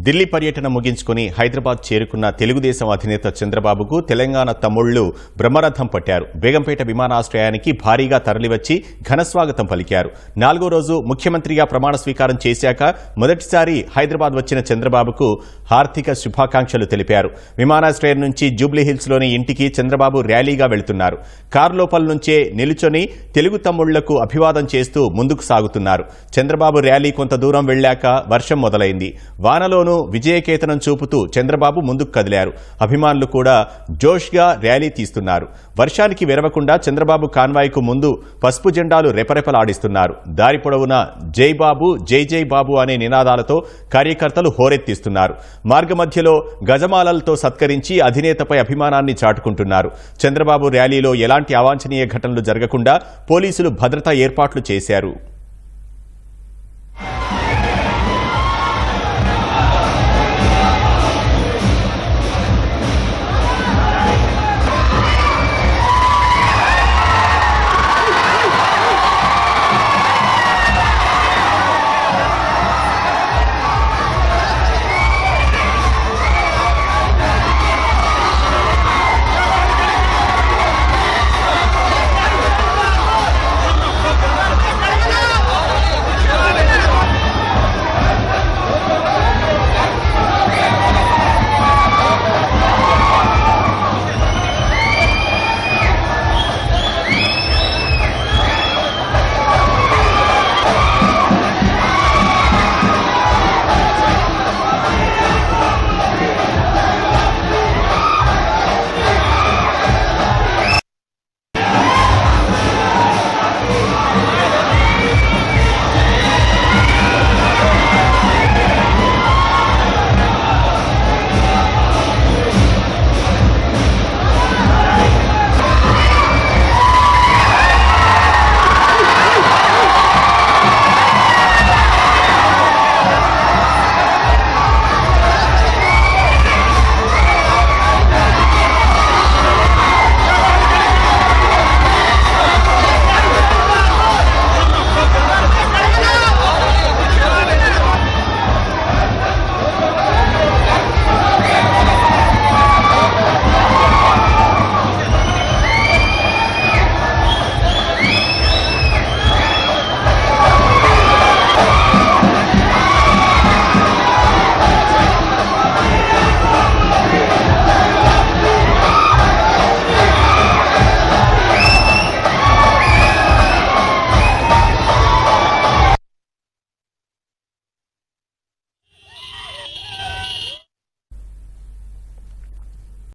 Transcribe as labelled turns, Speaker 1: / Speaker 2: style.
Speaker 1: ఢిల్లీ పర్యటన ముగించుకుని హైదరాబాద్ చేరుకున్న తెలుగుదేశం అధినేత చంద్రబాబుకు తెలంగాణ తమ్ముళ్ళు బ్రహ్మరథం పట్టారు. బేగంపేట విమానాశ్రయానికి భారీగా తరలివచ్చి ఘనస్వాగతం పలికారు. నాలుగో రోజు ముఖ్యమంత్రిగా ప్రమాణ స్వీకారం చేశాక మొదటిసారి హైదరాబాద్ వచ్చిన చంద్రబాబుకు హార్దిక శుభాకాంక్షలు తెలిపారు. విమానాశ్రయం నుంచి జూబ్లీహిల్స్లోని ఇంటికి చంద్రబాబు ర్యాలీగా వెళుతున్నారు. కారు లోపల నుంచే నిలుచొని తెలుగు తమ్ముళ్ళకు అభివాదం చేస్తూ ముందుకు సాగుతున్నారు. చంద్రబాబు ర్యాలీ కొంత దూరం వెళ్ళాక వర్షం మొదలైంది. వానలో ఎన్నికల్లోనూ విజయకేతనం చూపుతూ చంద్రబాబు ముందుకు కదిలారు. అభిమానులు కూడా జోష్గా ర్యాలీ తీస్తున్నారు. వర్షానికి వెరవకుండా చంద్రబాబు కాన్వాయ్కు ముందు పసుపు జెండాలు రెపరెపలాడిస్తున్నారు. దారి పొడవునా జై బాబు జై జై బాబు అనే నినాదాలతో కార్యకర్తలు హోరెత్తిస్తున్నారు. మార్గమధ్యలో గజమాలలతో సత్కరించి అధినేతపై అభిమానాన్ని చాటుకుంటున్నారు. చంద్రబాబు ర్యాలీలో ఎలాంటి అవాంఛనీయ ఘటనలు జరగకుండా పోలీసులు భద్రతా ఏర్పాట్లు చేశారు.